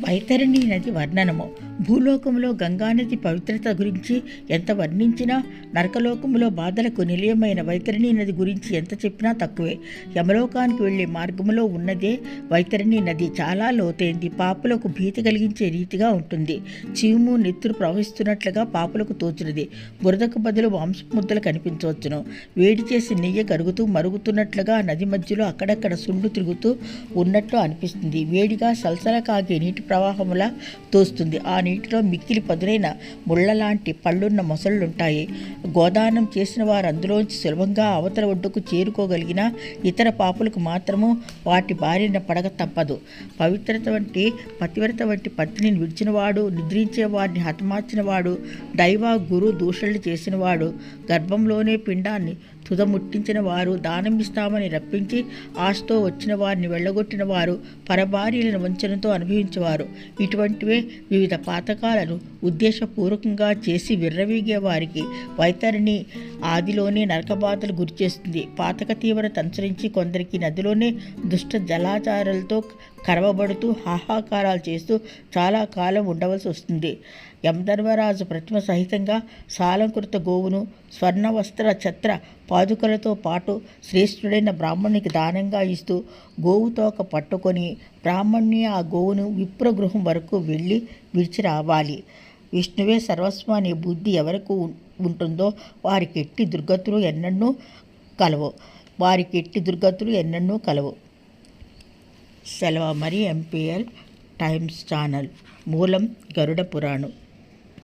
వైతరణి నది వర్ణనము. భూలోకంలో గంగానది పవిత్రత గురించి ఎంత వర్ణించినా నరకలోకములో బాధలకు నిలయమైన వైతరిణీ నది గురించి ఎంత చెప్పినా తక్కువే. యమలోకానికి వెళ్ళే మార్గంలో ఉన్నదే వైతరిణి నది. చాలా లోతైంది. పాపులకు భీతి కలిగించే రీతిగా ఉంటుంది. చీము నెత్తురు ప్రవహిస్తున్నట్లుగా పాపులకు తోచినది. బురదకు బదులు మాంసముద్దలు కనిపించవచ్చును. వేడి చేసి నెయ్యి కరుగుతూ మరుగుతున్నట్లుగా నది మధ్యలో అక్కడక్కడ సుండు తిరుగుతూ ఉన్నట్లు అనిపిస్తుంది. వేడిగా సలసల కాగే నీటి ప్రవాహములా తోస్తుంది. ఆ నీటిలో మిక్కిలి పదునైన ముళ్ళ లాంటి పళ్ళున్న మొసళ్ళుంటాయి. గోదానం చేసిన వారు అందులోంచి సులభంగా అవతల ఒడ్డుకు చేరుకోగలిగిన ఇతర పాపులకు మాత్రము వాటి బారిన పడక తప్పదు. పవిత్రత వంటి పతివ్రత వంటి పత్నిని విడిచినవాడు నిద్రించే వారిని హతమార్చినవాడు దైవ గురు దూషణలు చేసినవాడు గర్భంలోనే పిండాన్ని తుదముట్టించిన వారు దానమిస్తామని రప్పించి ఆశతో వచ్చిన వారిని వెళ్ళగొట్టిన వారు పరభార్యలను వంచనతో అనుభవించేవారు. ఇటువంటివే వివిధ పాతకాలను ఉద్దేశపూర్వకంగా చేసి విర్రవీగే వారికి వైతరిని ఆదిలోనే నరకబాధలు గురిచేస్తుంది పాతక తీవ్రత అనుసరించి కొందరికి నదిలోనే దుష్ట జలాచారాలతో కరవబడుతూ హాహాకారాలు చేస్తూ చాలా కాలం ఉండవలసి వస్తుంది. యమధర్మరాజు ప్రతిమ సహితంగా సాలంకృత గోవును స్వర్ణ వస్త్ర ఛత్ర పాదుకలతో పాటు శ్రేష్ఠుడైన బ్రాహ్మణునికి దానంగా ఇస్తూ గోవుతోక పట్టుకొని బ్రాహ్మణ్ణి ఆ గోవును విప్రగృహం వరకు వెళ్ళి విడిచి రావాలి. విష్ణువే సర్వస్వం అనే బుద్ధి ఎవరికి ఉం- ఉంటుందో వారికి ఎట్టి దుర్గతులు ఎన్నెన్నో కలవు. వారికి ఎట్టి దుర్గతులు ఎన్నెన్నో కలవు. సెలవు. మరి ఎంపీఎల్ టైమ్స్ ఛానల్ మూలం గరుడ పురాణం.